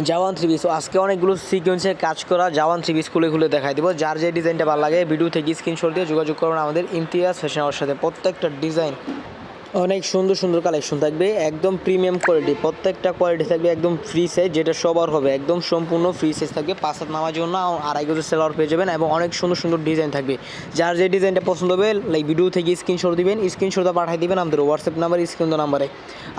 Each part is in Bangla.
Jawan three piece. আজকে অনেকগুলো সিকোয়েন্সের কাজ করা জাওয়ান থ্রি পিস খুলে খুলে দেখাই দিব। যার যে ডিজাইনটা ভালো লাগে ভিডিও থেকে স্ক্রিনশট দিয়ে যোগাযোগ করুন আমাদের ইমতিয়াজ ফ্যাশন আওয়ার সাথে। প্রত্যেকটা ডিজাইন অনেক সুন্দর সুন্দর কালেকশন থাকবে, একদম প্রিমিয়াম কোয়ালিটি প্রত্যেকটা কোয়ালিটি থাকবে একদম ফ্রি সাইজ যেটা সবার হবে, একদম সম্পূর্ণ ফ্রি সাইজ থাকবে, পাঁচ হাত নামার জন্য আড়াই গজের সেলার পেয়ে যাবেন এবং অনেক সুন্দর সুন্দর ডিজাইন থাকবে। যার যে ডিজাইনটা পছন্দ হবে লাইক ভিডিও থেকে স্ক্রিনশট দিবেন স্ক্রিনশটটা পাঠিয়ে দিবেন আমাদের হোয়াটসঅ্যাপ নাম্বার স্ক্রিন নাম্বারে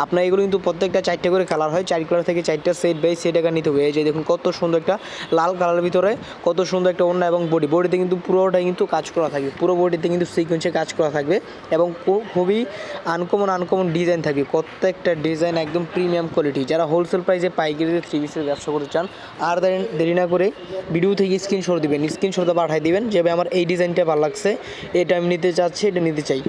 আপনার এগুলো কিন্তু প্রত্যেকটা চারটে করে কালার হয়, চার কালার থেকে চারটা সেট বাই সেট টাকা নিতে হবে। এই যে দেখুন, কত সুন্দর একটা লাল কালারের ভিতরে, কত সুন্দর একটা ওড়না এবং বডি বডিতে কিন্তু পুরোটাই কিন্তু কাজ করা থাকবে, পুরো বডিতে কিন্তু সিকোয়েন্সে কাজ করা থাকবে এবং খুবই খুবই আনকমন আনকমন ডিজাইন থাকবে প্রত্যেকটা ডিজাইন একদম প্রিমিয়াম কোয়ালিটি যারা হোলসেল প্রাইসে পাইকারিতে থ্রি পিসের ব্যবসা করতে চান, আর দেরি- না করে ভিডিও থেকে স্ক্রিনশট দেবেন। স্ক্রিনশটটা পাঠিয়ে দেবেন যেভাবে আমার এই ডিজাইনটা ভালো লাগছে, এটা আমি নিতে চাচ্ছি, এটা নিতে চাই।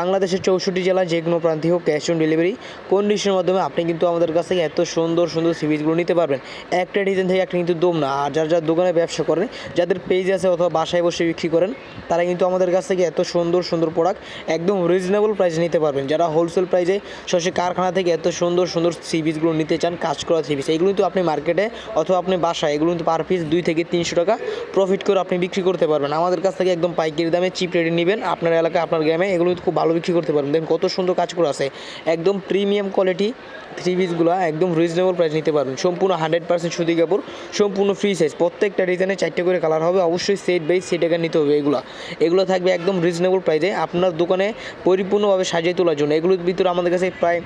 বাংলাদেশের চৌষট্টি জেলা যে কোনো প্রান্তে হোক ক্যাশ অন ডেলিভারি কন্ডিশনের মাধ্যমে আপনি কিন্তু আমাদের কাছ থেকে এত সুন্দর সুন্দর সিরিজগুলো নিতে পারবেন। একটা ডিজাইন থেকে একটা কিন্তু দম না। আর যার যার দোকানে ব্যবসা করেন, যাদের পেজ আছে অথবা বাসায় বসে বিক্রি করেন, তারা কিন্তু আমাদের কাছ থেকে এত সুন্দর সুন্দর প্রোডাক্ট একদম রিজনেবল প্রাইসে নিতে পারবেন। যারা হোলসেল প্রাইসে সরাসরি কারখানা থেকে এত সুন্দর সুন্দর সিরিজগুলো নিতে চান, কাজ করা সিরিজ এগুলো কিন্তু আপনি মার্কেটে অথবা আপনি বাসায়, এগুলো কিন্তু পার পিস দুই থেকে তিনশো টাকা প্রফিট করে আপনি বিক্রি করতে পারবেন। আমাদের কাছ থেকে একদম পাইকারি দামে চিপ রেটে নেবেন। আপনার এলাকায়, আপনার গ্রামে এগুলো খুব ভালো বিক্রি করতে পারবেন। দেখেন কত সুন্দর কাজ করে আছে। একদম প্রিমিয়াম কোয়ালিটি থ্রি পিসগুলো একদম রিজনেবল প্রাইস নিতে পারবেন। সম্পূর্ণ হান্ড্রেড পার্সেন্ট সুতি কাপড়, সম্পূর্ণ ফ্রি সাইজ প্রত্যেকটা ডিজাইনে চারটে করে কালার হবে। অবশ্যই সেট বাই সেট টাকা নিতে হবে এগুলো। এগুলো থাকবে একদম রিজনেবল প্রাইসে আপনার দোকানে পরিপূর্ণভাবে সাজিয়ে তোলার জন্য। এগুলোর ভিতরে আমাদের কাছে প্রায়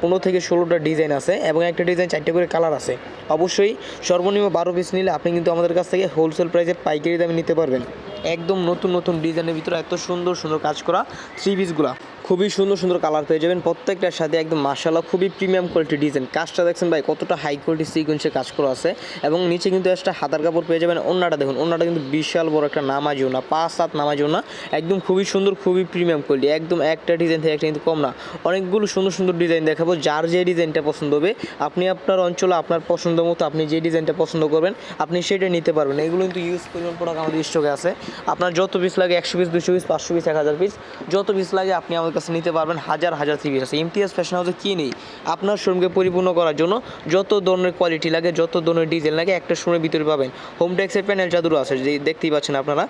পনেরো থেকে ষোলোটা ডিজাইন আছে এবং একটা ডিজাইন চারটে করে কালার আছে। অবশ্যই সর্বনিম্ন বারো পিস নিলে আপনি কিন্তু আমাদের কাছ থেকে হোলসেল প্রাইসে পাইকারি দামে নিতে পারবেন। একদম নতুন নতুন ডিজাইনের ভিতরে এত সুন্দর সুন্দর কাজ করা থ্রি পিসগুলো খুবই সুন্দর সুন্দর কালার পেয়ে যাবেন। প্রত্যেকটার সাথে একদম মার্শাল্লাহ খুবই প্রিমিয়াম কোয়ালিটি ডিজাইন কাজটা দেখছেন ভাই, কতটা হাই কোয়ালিটি সিকোয়েন্সে কাজ করা আছে। এবং নিচে কিন্তু একটা হাতার কাপড় পেয়ে যাবেন। অন্যটা দেখুন অন্যটা কিন্তু বিশাল বড় একটা নামাজিও না, পাঁচ সাত নামাজিও না। একদম খুবই সুন্দর, খুবই প্রিমিয়াম কোয়ালিটি একদম একটা ডিজাইন থেকে একটা কিন্তু কম না। অনেকগুলো সুন্দর সুন্দর ডিজাইন দেখাবো। যার যে ডিজাইনটা পছন্দ হবে, আপনি আপনার অঞ্চলে আপনার পছন্দ মতো আপনি যে ডিজাইনটা পছন্দ করবেন, আপনি সেটা নিতে পারবেন। এগুলো কিন্তু ইউজ পরিমাণ প্রোডাক্ট আমাদের স্টকে আছে। আপনার যত পিস লাগে একশো পিস দুশো পিস পাঁচশো পিস এক হাজার পিস যত পিস লাগে আপনি আমার কাছে নিতে পারবেন হাজার হাজার থ্রি পিস আছে। ইমতিয়াজ ফ্যাশন হাউসে কী নেই? আপনার শোরুমকে পরিপূর্ণ করার জন্য যত ধরনের কোয়ালিটি লাগে, যত ধরনের ডিজাইন লাগে, একটা শোরুমের ভিতরে পাবেন। হোম ট্যাক্সের প্যানেল জাদুর আছে, যে দেখতেই পাচ্ছেন আপনারা।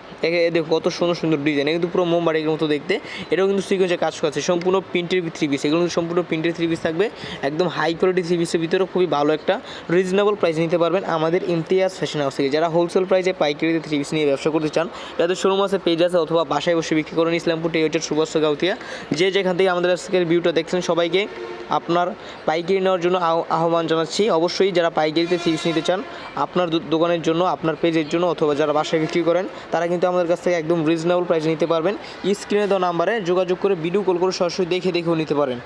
দেখুন কত সুন্দর সুন্দর ডিজাইন কিন্তু পুরো মোমবাড়ির মতো দেখতে। এটাও কিন্তু সিকোয়েন্সে কাজ করছে, সম্পূর্ণ প্রিন্টের থ্রি পিস এগুলো কিন্তু সম্পূর্ণ প্রিন্টের থ্রি পিস থাকবে। একদম হাই কোয়ালিটি থ্রি পিসের ভিতরে খুবই ভালো একটা রিজনেবল প্রাইস নিতে পারবেন আমাদের ইমতিয়াজ ফ্যাশন হাউস থেকে। যারা হোলসেল প্রাইসে পাইকারিতে থ্রি পিস নিয়ে ব্যবসা করতে চান, যাদের শোরুম আছে পেজ আছে অথবা বাসায় বসে বিক্রি করেন ইসলামপুর টেরিটের সুভাষ, গাউতিয়া যে যেখান থেকে আমাদের আজকের ভিউটা দেখছেন সবাইকে আপনার পাইকারি নেওয়ার জন্য আহ্বান জানাচ্ছি। অবশ্যই যারা পাইকারিতে সিরিজ নিতে চান, আপনার দোকানের জন্য, আপনার পেজের জন্য অথবা যারা বাসায় বিক্রি করেন, তারা কিন্তু আমাদের কাছ থেকে একদম রিজনেবল প্রাইস নিতে পারবেন। স্ক্রিনে দেওয়া নাম্বারে যোগাযোগ করে ভিডিও কল করে সরাসরি দেখে দেখেও নিতে পারেন।